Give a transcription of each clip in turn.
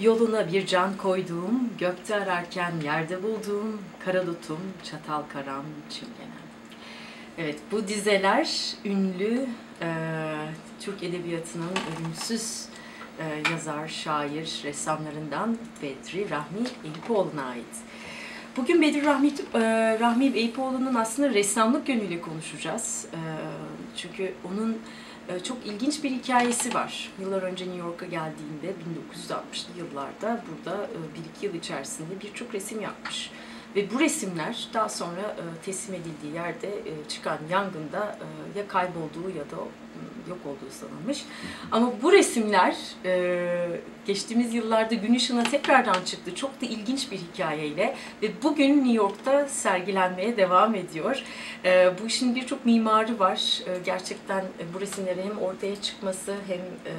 Yoluna bir can koyduğum, gökte ararken yerde bulduğum, kara dutum, çatal karam, çingenen. Evet, bu dizeler ünlü e, Türk Edebiyatı'nın ölümsüz e, yazar, şair, ressamlarından Bedri Rahmi Eyüpoğlu'na ait. Bugün Bedri Rahmi, e, Rahmi Eyüpoğlu'nun aslında ressamlık yönüyle konuşacağız. E, çünkü onun çok ilginç bir hikayesi var. Yıllar önce New York'a geldiğinde 1960'lı yıllarda burada e, bir iki yıl içerisinde birçok resim yapmış. Ve bu resimler daha sonra e, teslim edildiği yerde e, çıkan yangında e, ya kaybolduğu ya da e, yok olduğu sanılmış. Ama bu resimler e, geçtiğimiz yıllarda gün ışığına tekrardan çıktı. Çok da ilginç bir hikayeyle ve bugün New York'ta sergilenmeye devam ediyor. E, bu işin birçok mimarı var. E, gerçekten e, bu resimlerin hem ortaya çıkması hem e,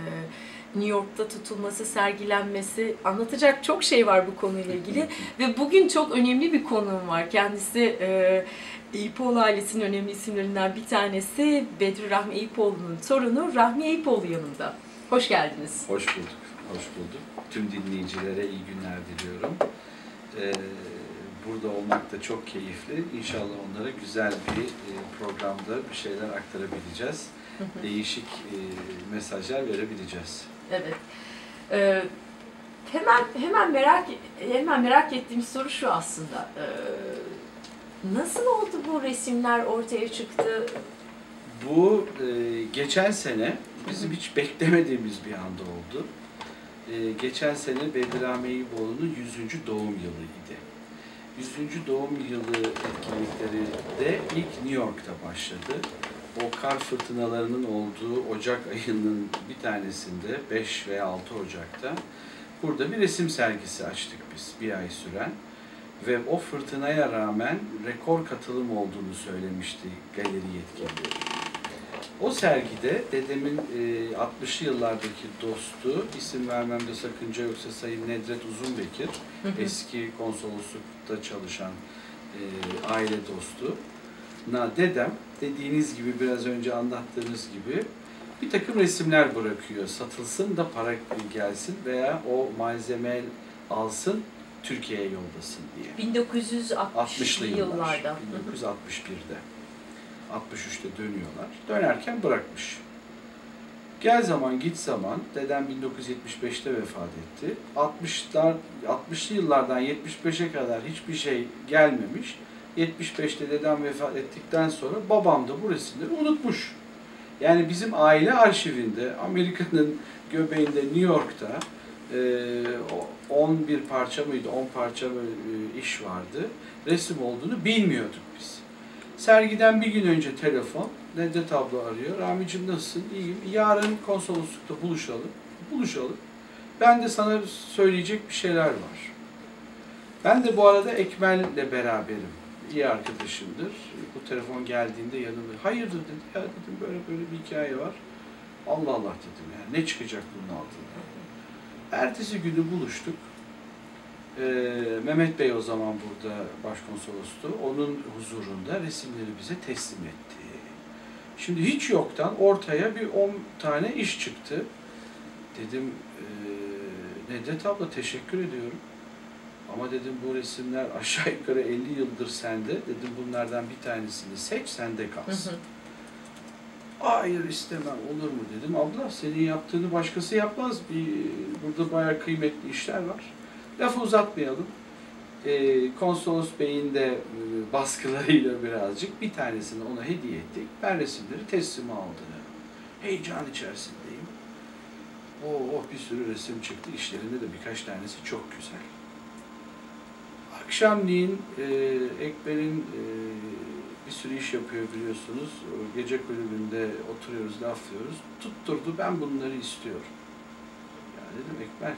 New York'ta tutulması, sergilenmesi anlatacak çok şey var bu konuyla ilgili ve bugün çok önemli bir konuğum var. Kendisi e, Eyüpoğlu ailesinin önemli isimlerinden bir tanesi Bedri Rahmi Eyüpoğlu'nun torunu Rahmi Eyüpoğlu yanında. Hoş geldiniz. Hoş bulduk, hoş bulduk. Tüm dinleyicilere iyi günler diliyorum. Ee, burada olmak da çok keyifli. İnşallah onlara güzel bir e, programda bir şeyler aktarabileceğiz. Değişik e, mesajlar verebileceğiz. Evet. Ee, hemen hemen merak hemen merak ettiğim soru şu aslında. Ee, nasıl oldu bu resimler ortaya çıktı? Bu e, geçen sene bizim hiç beklemediğimiz bir anda oldu. E, geçen sene Bedirahmi Eyüboğlu'nun 100. doğum yılıydı. 100. doğum yılı etkinlikleri de ilk New York'ta başladı. O kar fırtınalarının olduğu Ocak ayının bir tanesinde 5 veya 6 Ocak'ta burada bir resim sergisi açtık biz bir ay süren. Ve o fırtınaya rağmen rekor katılım olduğunu söylemişti galeri yetkilileri. O sergide dedemin e, 60'lı yıllardaki dostu, isim vermemde sakınca yoksa Sayın Nedret Uzunbekir, eski konsoloslukta çalışan e, aile dostu. Na dedem, dediğiniz gibi biraz önce anlattığınız gibi bir takım resimler bırakıyor. Satılsın da para gelsin veya o malzeme alsın, Türkiye'ye yollasın diye. 1960'lı 60'lı yıllarda. 1961'de. 63'te dönüyorlar. Dönerken bırakmış. Gel zaman git zaman dedem 1975'te vefat etti. 60'lar 60'lı yıllardan 75'e kadar hiçbir şey gelmemiş. 75'te dedem vefat ettikten sonra babam da bu resimleri unutmuş. Yani bizim aile arşivinde Amerika'nın göbeğinde New York'ta e, 11 parça mıydı 10 parça mı e, iş vardı. Resim olduğunu bilmiyorduk biz. Sergiden bir gün önce telefon, Nedret abla arıyor. Rami'cim nasılsın? İyiyim. Yarın konsoloslukta buluşalım. Buluşalım. Ben de sana söyleyecek bir şeyler var. Ben de bu arada Ekmel'le beraberim. İyi arkadaşımdır. Bu telefon geldiğinde yanımda. Hayırdır dedi. Ya dedim böyle böyle bir hikaye var. Allah Allah dedim yani. Ne çıkacak bunun altında? Ertesi günü buluştuk. Ee, Mehmet Bey o zaman burada başkonsolostu. Onun huzurunda resimleri bize teslim etti. Şimdi hiç yoktan ortaya bir 10 tane iş çıktı. Dedim e, Nedret abla teşekkür ediyorum. Ama dedim bu resimler aşağı yukarı 50 yıldır sende. Dedim bunlardan bir tanesini seç sende kalsın. Hı hı. Hayır istemem olur mu dedim. Abla senin yaptığını başkası yapmaz. Bir, burada bayağı kıymetli işler var. Lafı uzatmayalım. Ee, Konsolos Bey'in de e, baskılarıyla birazcık bir tanesini ona hediye ettik. Ben resimleri teslim aldım. Heyecan içerisindeyim. Oh, oh bir sürü resim çıktı. İşlerinde de birkaç tanesi çok güzel. Akşamleyin e, Ekber'in e, bir sürü iş yapıyor biliyorsunuz. Gece kulübünde oturuyoruz, laflıyoruz. Tutturdu, ben bunları istiyorum. Ya dedim Ekber,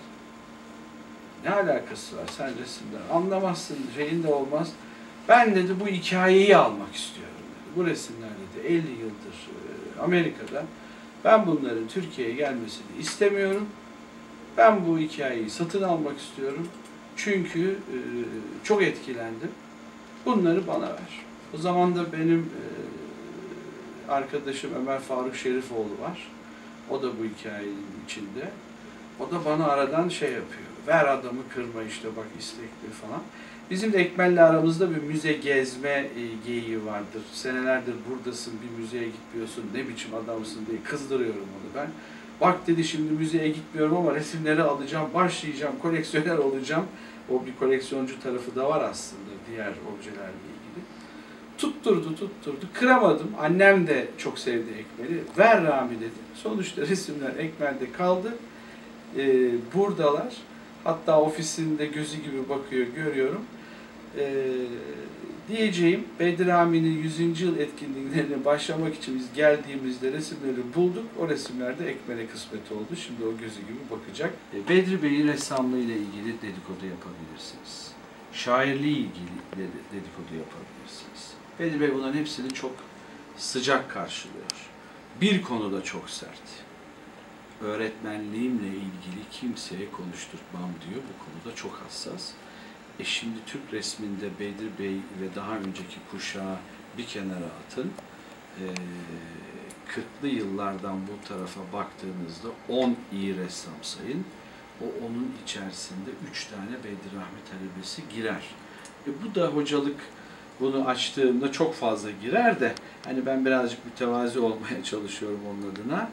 ne alakası var sen resimden? Anlamazsın, şeyin de olmaz. Ben dedi bu hikayeyi almak istiyorum dedi. Bu resimler dedi 50 yıldır e, Amerika'da. Ben bunların Türkiye'ye gelmesini istemiyorum. Ben bu hikayeyi satın almak istiyorum. Çünkü e, çok etkilendim. Bunları bana ver. O zaman da benim e, arkadaşım Ömer Faruk Şerifoğlu var. O da bu hikayenin içinde. O da bana aradan şey yapıyor. ver adamı kırma işte bak istekli falan. Bizim de Ekmel'le aramızda bir müze gezme e, geyiği vardır. Senelerdir buradasın, bir müzeye gitmiyorsun, ne biçim adamsın diye kızdırıyorum onu ben. Bak dedi şimdi müzeye gitmiyorum ama resimleri alacağım, başlayacağım, koleksiyoner olacağım. O bir koleksiyoncu tarafı da var aslında diğer objelerle ilgili. Tutturdu, tutturdu. Kıramadım. Annem de çok sevdi Ekmel'i. Ver Rami dedi. Sonuçta resimler Ekmel'de kaldı. Ee, buradalar. Hatta ofisinde gözü gibi bakıyor, görüyorum. Ee, diyeceğim, Bedir Amin'in 100. yıl etkinliklerine başlamak için biz geldiğimizde resimleri bulduk. O resimlerde Ekmel'e kısmet oldu. Şimdi o gözü gibi bakacak. Ee, Bedri Bey'in ressamlığı ile ilgili dedikodu yapabilirsiniz. Şairliği ilgili de- dedikodu yapabilirsiniz. Bedri Bey bunların hepsini çok sıcak karşılıyor. Bir konuda çok sert. Öğretmenliğimle ilgili kimseye konuşturtmam diyor. Bu konuda çok hassas. E şimdi Türk resminde Bedir Bey ve daha önceki kuşağı bir kenara atın. Ee, 40'lı yıllardan bu tarafa baktığınızda 10 iyi ressam sayın. O onun içerisinde 3 tane Bedir Rahmi talebesi girer. E bu da hocalık bunu açtığımda çok fazla girer de hani ben birazcık mütevazi olmaya çalışıyorum onun adına.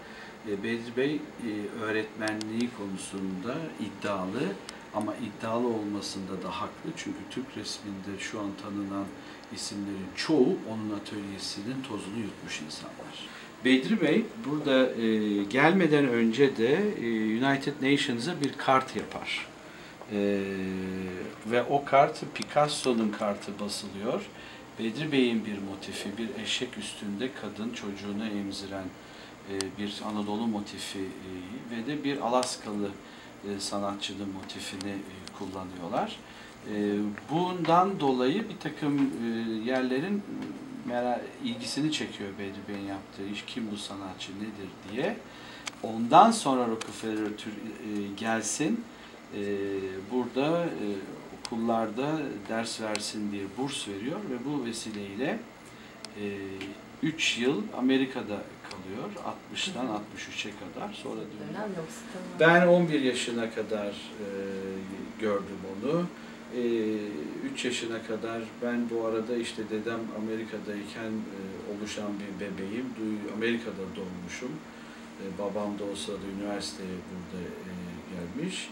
E, Bedri Bey e, öğretmenliği konusunda iddialı ama iddialı olmasında da haklı. Çünkü Türk resminde şu an tanınan isimlerin çoğu onun atölyesinin tozunu yutmuş insanlar. Bedri Bey burada e, gelmeden önce de e, United Nations'a bir kart yapar. E, ve o kart Picasso'nun kartı basılıyor. Bedri Bey'in bir motifi, bir eşek üstünde kadın çocuğunu emziren e, bir Anadolu motifi e, ve de bir Alaskalı e, sanatçının motifini e, kullanıyorlar. E, Bundan dolayı bir takım yerlerin ilgisini çekiyor Bedri Bey'in yaptığı iş. Kim bu sanatçı nedir diye. Ondan sonra Rockefeller gelsin burada okullarda ders versin diye burs veriyor ve bu vesileyle 3 yıl Amerika'da kalıyor. 60'tan 63'e kadar. Sonra dönüyor. Ben 11 yaşına kadar e, gördüm onu. 3 yaşına kadar ben bu arada işte dedem Amerika'dayken e, oluşan bir bebeğim. Amerika'da doğmuşum. E, babam da o sırada üniversiteye burada e, gelmiş.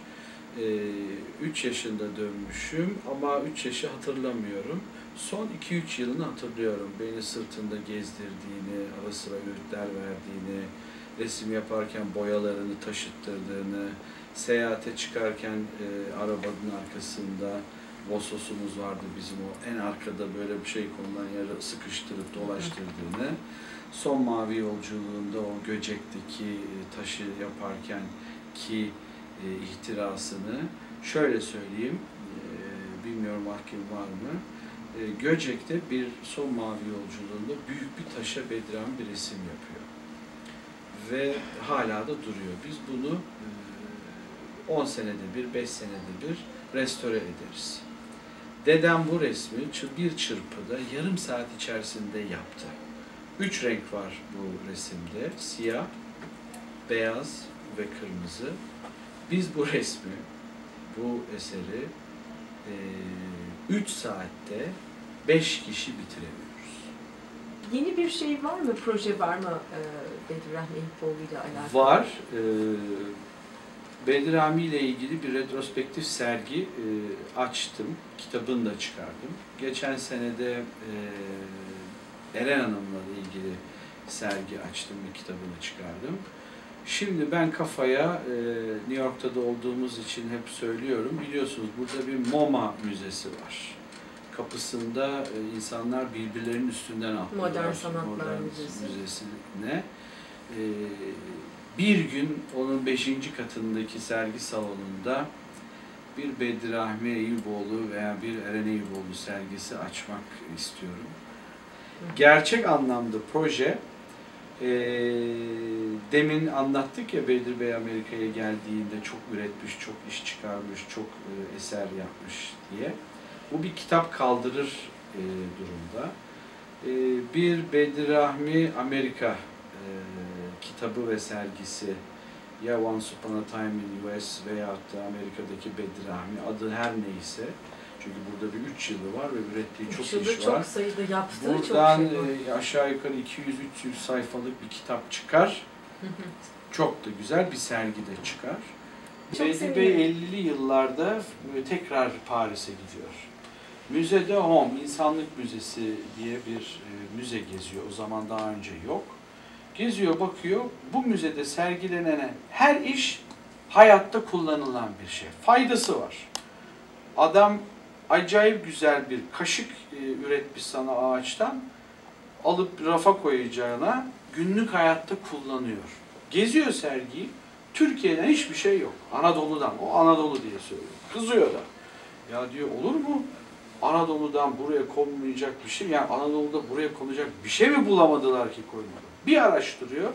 3 yaşında dönmüşüm ama 3 yaşı hatırlamıyorum. Son 2-3 yılını hatırlıyorum. Beni sırtında gezdirdiğini, ara sıra öğütler verdiğini, resim yaparken boyalarını taşıttırdığını, seyahate çıkarken e, arabanın arkasında Vosos'umuz vardı bizim o en arkada böyle bir şey konulan yere sıkıştırıp dolaştırdığını, son mavi yolculuğunda o Göcek'teki e, taşı yaparken ki e, ihtirasını şöyle söyleyeyim, e, bilmiyorum hakim var mı, e, Göcek'te bir son mavi yolculuğunda büyük bir taşa Bedran bir resim yapıyor. Ve hala da duruyor. Biz bunu e, 10 senede bir, 5 senede bir restore ederiz. Dedem bu resmi bir çırpıda yarım saat içerisinde yaptı. Üç renk var bu resimde. Siyah, beyaz ve kırmızı. Biz bu resmi, bu eseri 3 saatte 5 kişi bitiremiyoruz. Yeni bir şey var mı, proje var mı e, Bedir Rahmi ile alakalı? Var. E, Bedir Rami ile ilgili bir retrospektif sergi e, açtım. Kitabını da çıkardım. Geçen senede e, Eren Hanım'la ilgili sergi açtım ve kitabını çıkardım. Şimdi ben kafaya e, New York'ta da olduğumuz için hep söylüyorum. Biliyorsunuz burada bir MoMA müzesi var. Kapısında e, insanlar birbirlerinin üstünden atlıyorlar. Modern Sanatlar Modern Müzesi. Müzesi'ne. E, bir gün onun beşinci katındaki sergi salonunda bir Bedir Rahmi Eyüboğlu veya bir Eren Eyüboğlu sergisi açmak istiyorum. Gerçek anlamda proje e, demin anlattık ya Bedir Bey Amerika'ya geldiğinde çok üretmiş, çok iş çıkarmış, çok e, eser yapmış diye. Bu bir kitap kaldırır e, durumda. E, bir Bedir Rahmi Amerika e, kitabı ve sergisi ya Once Upon a Time in US veyahut da Amerika'daki Bedrami adı her neyse çünkü burada bir 3 yılı var ve ürettiği çok Üç iş var. çok sayıda yaptığı çok Buradan şey var. e, aşağı yukarı 200-300 sayfalık bir kitap çıkar. Hı hı. Çok da güzel bir sergi de çıkar. Çok sevinirim. Bey 50'li yıllarda e, tekrar Paris'e gidiyor. Müzede Homme, İnsanlık Müzesi diye bir e, müze geziyor. O zaman daha önce yok. Geziyor, bakıyor. Bu müzede sergilenen her iş hayatta kullanılan bir şey. Faydası var. Adam acayip güzel bir kaşık e, üretmiş sana ağaçtan. Alıp rafa koyacağına günlük hayatta kullanıyor. Geziyor sergiyi. Türkiye'den hiçbir şey yok. Anadolu'dan. O Anadolu diye söylüyor. Kızıyor da. Ya diyor olur mu? Anadolu'dan buraya konmayacak bir şey. Yani Anadolu'da buraya konacak bir şey mi bulamadılar ki koymadı? Bir araştırıyor.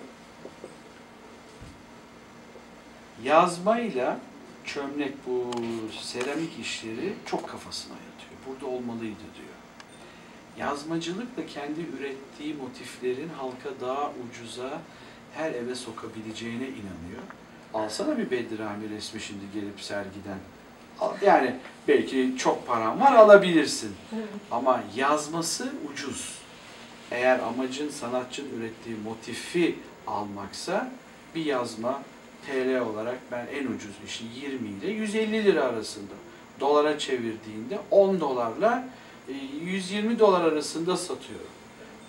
Yazmayla çömlek bu seramik işleri çok kafasına yatıyor. Burada olmalıydı diyor. Yazmacılıkla kendi ürettiği motiflerin halka daha ucuza her eve sokabileceğine inanıyor. Alsana bir Bedrami resmi şimdi gelip sergiden. Yani belki çok paran var alabilirsin. Ama yazması ucuz. Eğer amacın sanatçının ürettiği motifi almaksa bir yazma TL olarak ben en ucuz işi 20 ile 150 lira arasında. Dolara çevirdiğinde 10 dolarla e, 120 dolar arasında satıyorum.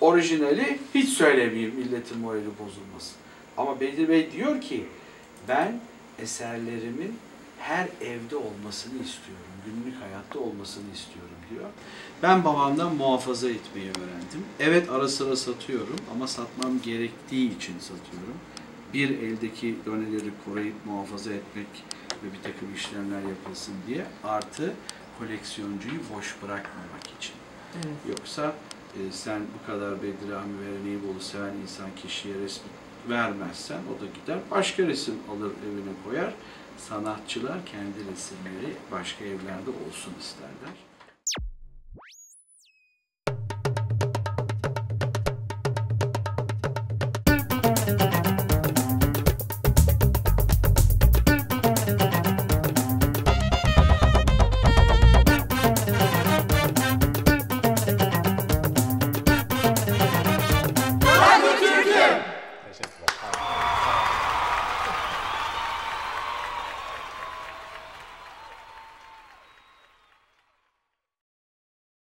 Orijinali hiç söylemeyeyim milletin morali bozulmasın. Ama Bedir Bey diyor ki ben eserlerimin her evde olmasını istiyorum. Günlük hayatta olmasını istiyorum diyor. Ben babamdan muhafaza etmeyi öğrendim. Evet ara sıra satıyorum ama satmam gerektiği için satıyorum. Bir eldeki doneleri koruyup muhafaza etmek ve bir takım işlemler yapılsın diye artı koleksiyoncuyu boş bırakmamak için. Evet. Yoksa e, sen bu kadar Bedrami ve Neybol'u seven insan kişiye resmi vermezsen o da gider başka resim alır evine koyar. Sanatçılar kendi resimleri başka evlerde olsun isterler.